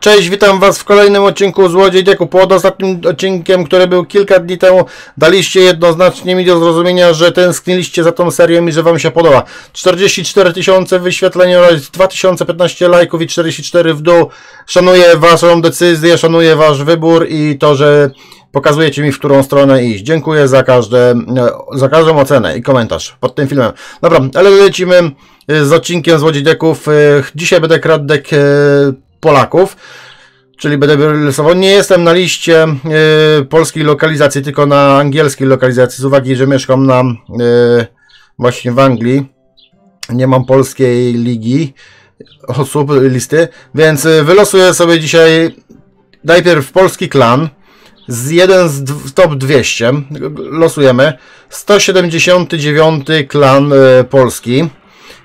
Cześć, witam was w kolejnym odcinku Złodziej Deku. Pod ostatnim odcinkiem, który był kilka dni temu, daliście jednoznacznie mi do zrozumienia, że tęskniliście za tą serią i że wam się podoba. 44 tysiące wyświetleń oraz 2015 lajków i 44 w dół. Szanuję waszą decyzję, szanuję wasz wybór i to, że pokazujecie mi, w którą stronę iść. Dziękuję za, każde, za każdą ocenę i komentarz pod tym filmem. Dobra, ale lecimy z odcinkiem Złodziej Deków. Dzisiaj będę kradł dek Polaków, czyli będę rysował. Nie jestem na liście y, polskiej lokalizacji, tylko na angielskiej lokalizacji, z uwagi, że mieszkam na y, właśnie w Anglii. Nie mam polskiej ligi osób, listy, więc y, wylosuję sobie dzisiaj najpierw polski klan, z jeden z top 200, losujemy, 179 klan y, polski,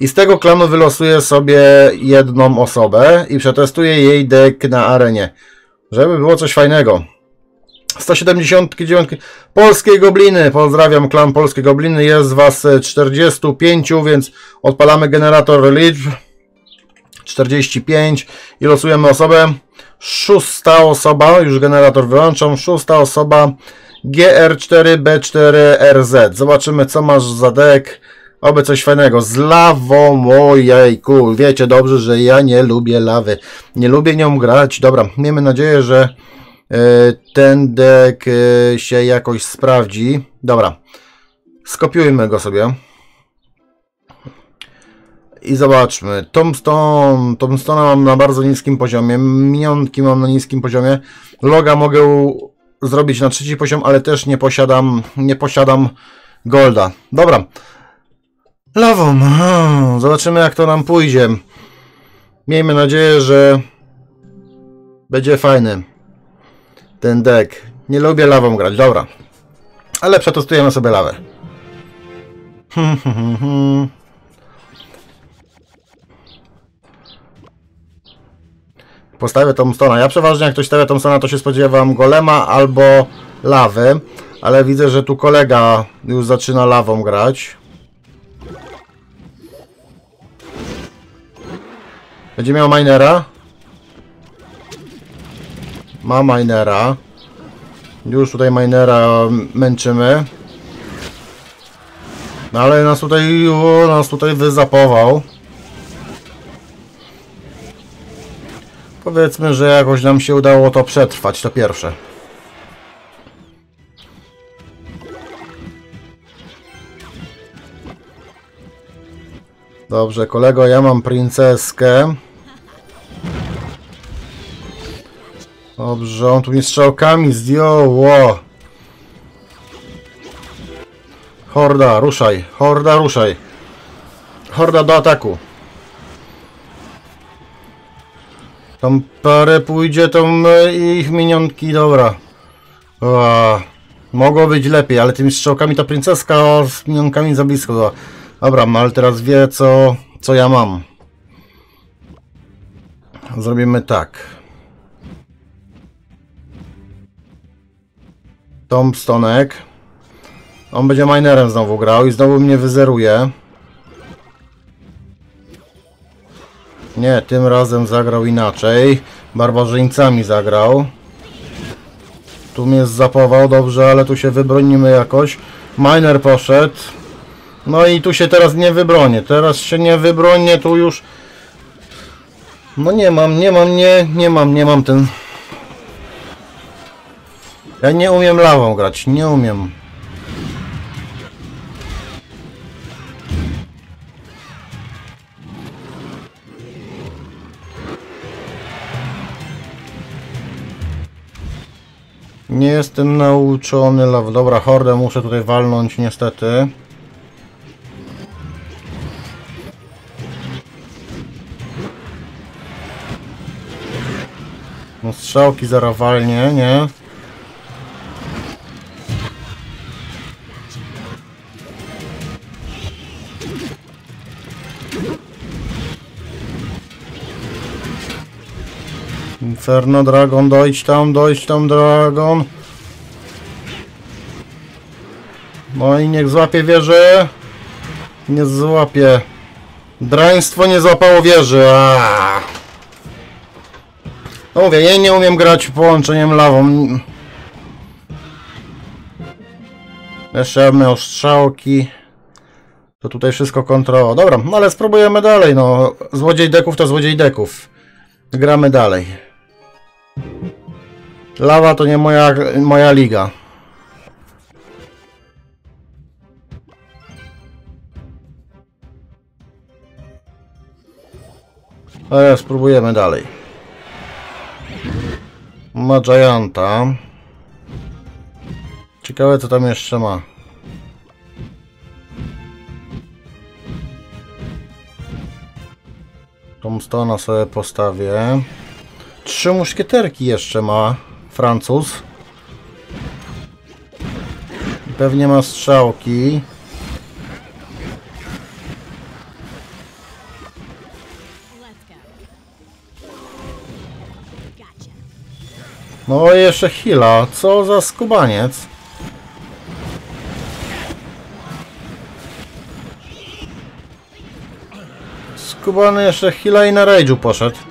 i z tego klanu wylosuję sobie jedną osobę i przetestuję jej deck na arenie. Żeby było coś fajnego. 179 Polskie Gobliny. Pozdrawiam klan Polskie Gobliny. Jest was 45, więc odpalamy generator liczb. 45 i losujemy osobę. Szósta osoba, już generator wyłączam. Szósta osoba GR4B4RZ. Zobaczymy co masz za deck. Oby coś fajnego. Z lawą, ojejku. Wiecie dobrze, że ja nie lubię lawy. Nie lubię nią grać. Dobra, miejmy nadzieję, że y, ten deck y, się jakoś sprawdzi. Dobra. Skopiujmy go sobie. I zobaczmy. Tombstone. Tombstone mam na bardzo niskim poziomie. Minionki mam na niskim poziomie. Loga mogę zrobić na trzeci poziom, ale też nie posiadam, nie posiadam golda. Dobra. Lawą. Zobaczymy jak to nam pójdzie. Miejmy nadzieję, że będzie fajny ten deck. Nie lubię lawą grać, dobra. Ale przetestujemy sobie lawę. Postawię tą stona. Ja przeważnie jak ktoś stawia tą stona, to się spodziewam golema albo lawy. Ale widzę, że tu kolega już zaczyna lawą grać. Będzie miał minera. Ma minera. Już tutaj minera męczymy. No ale nas tutaj, o, nas tutaj wyzapował. Powiedzmy, że jakoś nam się udało to przetrwać, to pierwsze. Dobrze, kolego, ja mam princeskę. Dobrze, on tu mnie strzałkami zdjął. Horda, ruszaj. Horda, ruszaj. Horda do ataku. Tam parę pójdzie, tam ich minionki, dobra. O, mogło być lepiej, ale tymi strzałkami ta princeska z minionkami za blisko była. Dobra, ale teraz wie co, co ja mam. Zrobimy tak. Tombstonek. On będzie minerem znowu grał i znowu mnie wyzeruje. Nie, tym razem zagrał inaczej. Barbarzyńcami zagrał. Tu mnie zapował, dobrze, ale tu się wybronimy jakoś. Miner poszedł. No i tu się teraz nie wybronię. Teraz się nie wybronię, tu już... No nie mam, nie mam, nie, nie mam, nie mam ten... Ja nie umiem lawą grać, nie umiem. Nie jestem nauczony law. Dobra, hordę muszę tutaj walnąć niestety. No strzałki zarawalnie, nie? Inferno Dragon, dojdź tam, dojdź tam Dragon. No i niech złapie wieżę. Nie złapie. Draństwo nie złapało wieży. Aaaa. No mówię, ja nie umiem grać połączeniem lawą. Jeszcze mamy ostrzałki. To tutaj wszystko kontrola. Dobra, no ale spróbujemy dalej, no. Złodziej deków to złodziej deków. Gramy dalej. Lawa to nie moja, moja liga. Ale spróbujemy dalej. Ma Gianta. Ciekawe co tam jeszcze ma. Tombstone'a sobie postawię. Trzy muszkieterki jeszcze ma Francuz. Pewnie ma strzałki. No jeszcze Hila. Co za skubaniec. Skubany jeszcze Hila i na Rage'u poszedł.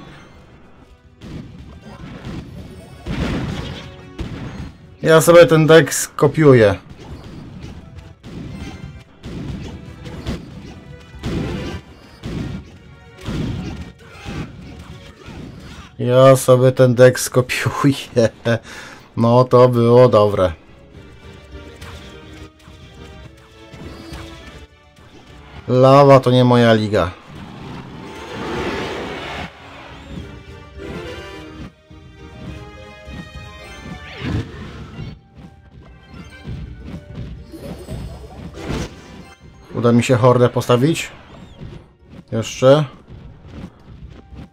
Ja sobie ten deck skopiuję. Ja sobie ten deck skopiuję. No to było dobre. Lawa to nie moja liga. Uda mi się hordę postawić? Jeszcze?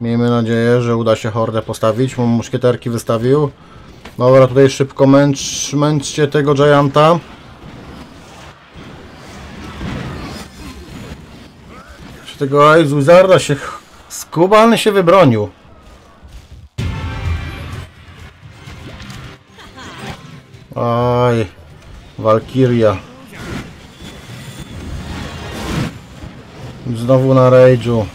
Miejmy nadzieję, że uda się hordę postawić. Mam muszkieterki wystawił. Dobra, tutaj szybko męcz, męczcie tego Gianta. Czy tego Ice Wizarda się... Skubany się wybronił. Aj, Valkyria. Znowu na rage'u.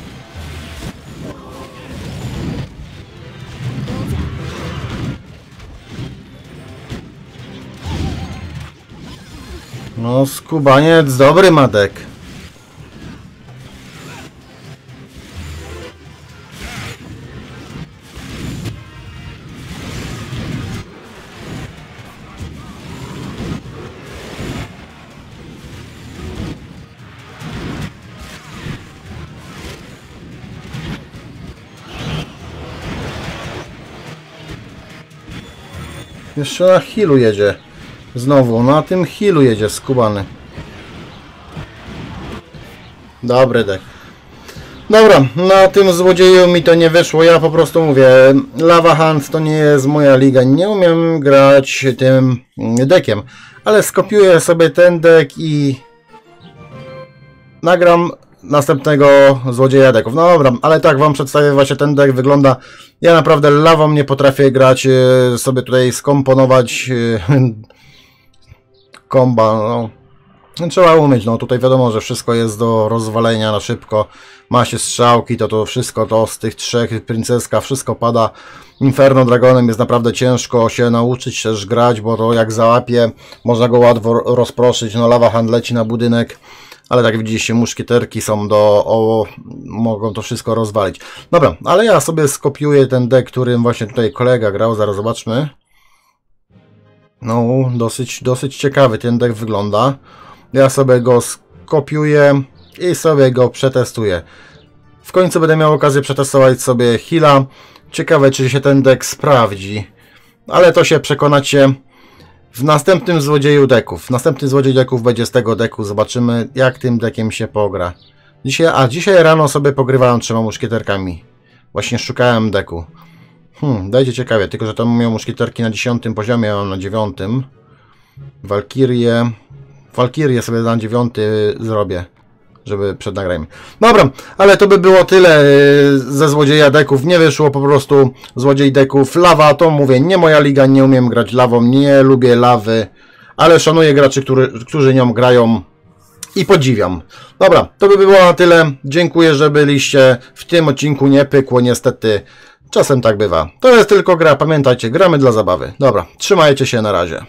No, skubaniec dobry madek. Jeszcze na healu jedzie. Znowu, na tym healu jedzie skubany. Dobry dek. Dobra, na tym złodzieju mi to nie wyszło. Ja po prostu mówię, Lava Hand to nie jest moja liga. Nie umiem grać tym dekiem. Ale skopiuję sobie ten dek i nagram następnego złodzieja deków. No dobra, ale tak wam przedstawię właśnie ten dek wygląda. Ja naprawdę lawą nie potrafię grać, e, sobie tutaj skomponować e, komba, no. Trzeba umieć, no tutaj wiadomo, że wszystko jest do rozwalenia na szybko. Ma się strzałki, to to wszystko to z tych trzech, princeska, wszystko pada. Inferno Dragonem jest naprawdę ciężko się nauczyć też grać, bo to jak załapie, można go łatwo rozproszyć. No lawa hand leci na budynek, ale tak widzicie, muszkieterki są do, o, mogą to wszystko rozwalić. Dobra, ale ja sobie skopiuję ten deck, którym właśnie tutaj kolega grał, zaraz zobaczmy. No, dosyć, dosyć ciekawy ten deck wygląda. Ja sobie go skopiuję i sobie go przetestuję. W końcu będę miał okazję przetestować sobie Hila. Ciekawe, czy się ten deck sprawdzi. Ale to się przekonacie w następnym złodzieju deków. Następny złodziej deków będzie z tego deku. Zobaczymy, jak tym dekiem się pogra. Dzisiaj, a dzisiaj rano sobie pogrywałem trzema muszkieterkami. Właśnie szukałem deku. Hmm, dajcie ciekawie, tylko że tam miał muszkieterki na 10 poziomie, a mam na 9. Walkirię. Walkirię sobie na 9 zrobię, żeby przed nagraniem. Dobra, ale to by było tyle yy, ze złodzieja deków. Nie wyszło po prostu złodziej deków. Lawa to mówię, nie moja liga, nie umiem grać lawą, nie lubię lawy, ale szanuję graczy, który, którzy nią grają i podziwiam. Dobra, to by było na tyle. Dziękuję, że byliście. W tym odcinku nie pykło niestety. Czasem tak bywa. To jest tylko gra, pamiętajcie, gramy dla zabawy. Dobra, trzymajcie się na razie.